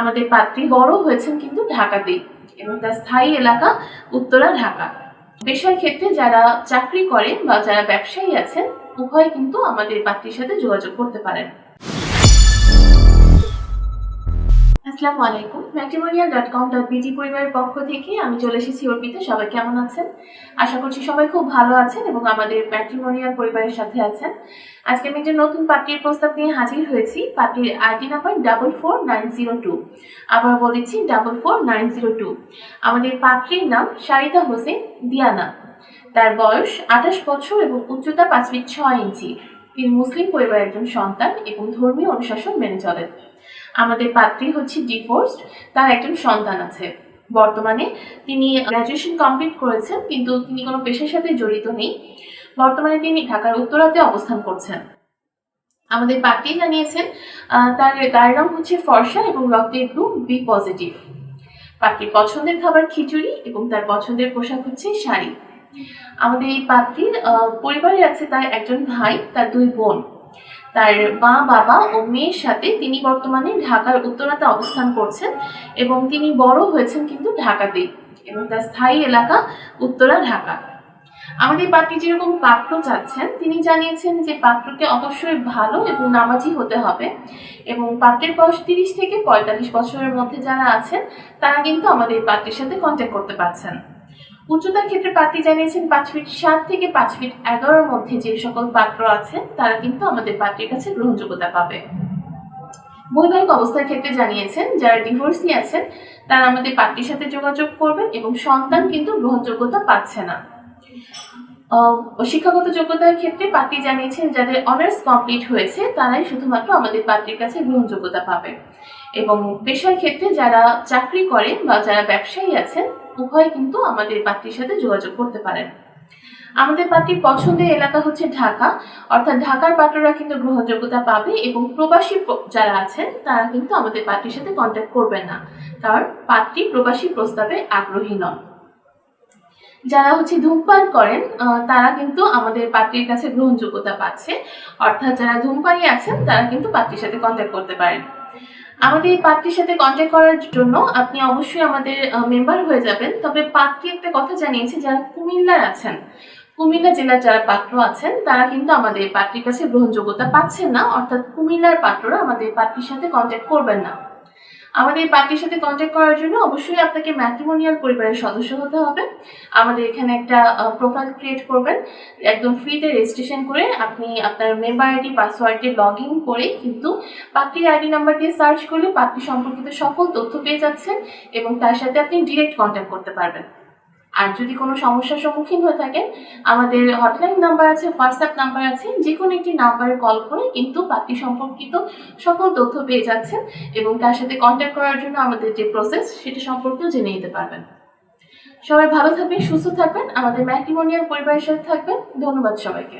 আমাদের পাত্রী বড় হয়েছেন কিন্তু ঢাকাতেই এবং তার স্থায়ী এলাকা উত্তরা, ঢাকা। পেশার ক্ষেত্রে যারা চাকরি করেন বা যারা ব্যবসায়ী আছেন, উভয় কিন্তু আমাদের পাত্রীর সাথে যোগাযোগ করতে পারেন। আসসালামু আলাইকুম ম্যাট্রিমোনিয়াল ডট কম ডট বিটি পরিবারের পক্ষ থেকে আমি চলে এসেছি অর্পিতে। সবাই কেমন আছেন? আশা করছি সবাই খুব ভালো আছেন এবং আমাদের ম্যাট্রিমোনিয়াল পরিবারের সাথে আছেন। আজকে আমি একটা নতুন পার্টির প্রস্তাব নিয়ে হাজির হয়েছি। পার্টির ID number double four nine zero two. আবার বলেছি double four nine zero two. আমাদের পাত্রীর নাম শারিতা হোসেন দিয়ানা। তার বয়স আঠাশ বছর এবং উচ্চতা পাঁচ ফিট ছয় ইঞ্চি। তিনি মুসলিম পরিবারের একজন সন্তান এবং ধর্মীয় অনুশাসন মেনে চলেন। আমাদের পাত্রী হচ্ছে ডিভোর্সড তার একজন সন্তান আছে। বর্তমানে তিনি গ্র্যাজুয়েশন কমপ্লিট করেছেন, কিন্তু তিনি কোনো পেশার সাথে জড়িত নেই। বর্তমানে তিনি ঢাকার উত্তরাতে অবস্থান করছেন। আমাদের পার্টি জানিয়েছেন তার গায়ের রং হচ্ছে ফর্সা এবং রক্তের গ্রুপ বি পজিটিভ পাত্রীর পছন্দের খাবার খিচুড়ি এবং তার পছন্দের পোশাক হচ্ছে শাড়ি। আমাদের এই পাত্রীর পরিবারে আছে তার একজন ভাই, তার দুই বোন। তার মা, বাবা ও মেয়ের সাথে তিনি বর্তমানে ঢাকার উত্তরাতে অবস্থান করছেন এবং তিনি বড় হয়েছেন কিন্তু ঢাকাতেই এবং তার স্থায়ী এলাকা উত্তরা, ঢাকা। আমাদের পাত্রী যেরকম পাত্র চাচ্ছেন, তিনি জানিয়েছেন যে পাত্রকে অবশ্যই ভালো এবং নামাজি হতে হবে এবং পাত্রের বয়স তিরিশ থেকে পঁয়তাল্লিশ বছরের মধ্যে যারা আছেন, তারা কিন্তু আমাদের পাত্রের সাথে কন্ট্যাক্ট করতে পারছেন। উচ্চতার ক্ষেত্রে প্রার্থী জানিয়েছেন পাঁচ ফিট সাত থেকে পাঁচ ফিট এগারোর মধ্যে যে সকল পাত্র আছে, তারা কিন্তু আমাদের পার্টির কাছে গ্রহণযোগ্যতা পাবে। বৈবাহিক অবস্থার ক্ষেত্রে জানিয়েছেন, যারা ডিভোর্সি আছেন, তারা আমাদের পাত্রীর সাথে যোগাযোগ করবেন এবং সন্তান কিন্তু গ্রহণযোগ্যতা পাচ্ছে না। শিক্ষাগত যোগ্যতার ক্ষেত্রে পাত্রী জানিয়েছেন যাদের অনার্স কমপ্লিট হয়েছে, তারাই শুধুমাত্র আমাদের পাত্রীর কাছে গ্রহণযোগ্যতা পাবে। এবং পেশার ক্ষেত্রে যারা চাকরি করেন বা যারা ব্যবসায়ী আছেন, উভয় কিন্তু আমাদের পাত্রীর সাথে যোগাযোগ করতে পারেন। আমাদের পাত্রীর পছন্দের এলাকা হচ্ছে ঢাকা। অর্থাৎ ঢাকার পাত্ররা কিন্তু গ্রহণযোগ্যতা পাবে এবং প্রবাসী যারা আছেন, তারা কিন্তু আমাদের পাত্রীর সাথে কন্ট্যাক্ট করবেন না। কারণ পাত্রী প্রবাসী প্রস্তাবে আগ্রহী নন। যারা হচ্ছে ধূমপান করেন তারা কিন্তু আমাদের পাত্রীর কাছে গ্রহণযোগ্যতা পাচ্ছে। অর্থাৎ যারা ধূমপানি আছেন, তারা কিন্তু পাত্রীর সাথে কন্ট্যাক্ট করতে পারেন। আমাদের এই পাত্রীর সাথে কন্ট্যাক্ট করার জন্য আপনি অবশ্যই আমাদের মেম্বার হয়ে যাবেন। তবে পাত্রী একটা কথা জানিয়েছে, যারা কুমিল্লার আছেন, কুমিল্লা জেলার যারা পাত্র আছেন, তারা কিন্তু আমাদের পাত্রীর কাছে গ্রহণযোগ্যতা পাচ্ছেন না। অর্থাৎ কুমিল্লার পাত্ররা আমাদের পাত্রীর সাথে কন্ট্যাক্ট করবেন না। আমাদের পার্টির সাথে কন্ট্যাক্ট করার জন্য অবশ্যই আপনাকে ম্যাট্রিমোনিয়াল পরিবারের সদস্য হতে হবে। আমাদের এখানে একটা প্রোফাইল ক্রিয়েট করবেন। একদম ফ্রিতে রেজিস্ট্রেশন করে আপনি আপনার মেম্বার আইডি পাসওয়ার্ডে লগ ইন করে কিন্তু পার্টির আইডি নাম্বার দিয়ে সার্চ করলে পার্টি সম্পর্কিত সকল তথ্য পেয়ে যাচ্ছেন এবং তার সাথে আপনি ডিরেক্ট কন্ট্যাক্ট করতে পারবেন। আর যদি কোনো সমস্যার সম্মুখীন হয়ে থাকেন, আমাদের হটলাইন নাম্বার আছে হোয়াটসঅ্যাপ নাম্বার আছে যে কোনো একটি নাম্বারে কল করে কিন্তু বাকি সম্পর্কিত সকল তথ্য পেয়ে যাচ্ছেন এবং তার সাথে কন্ট্যাক্ট করার জন্য আমাদের যে প্রসেস সেটা সম্পর্কেও জেনে নিতে পারবেন। সবাই ভালো থাকবেন, সুস্থ থাকবেন, আমাদের ম্যাট্রিমোনিয়াল পরিবারের সাথে থাকবেন। ধন্যবাদ সবাইকে।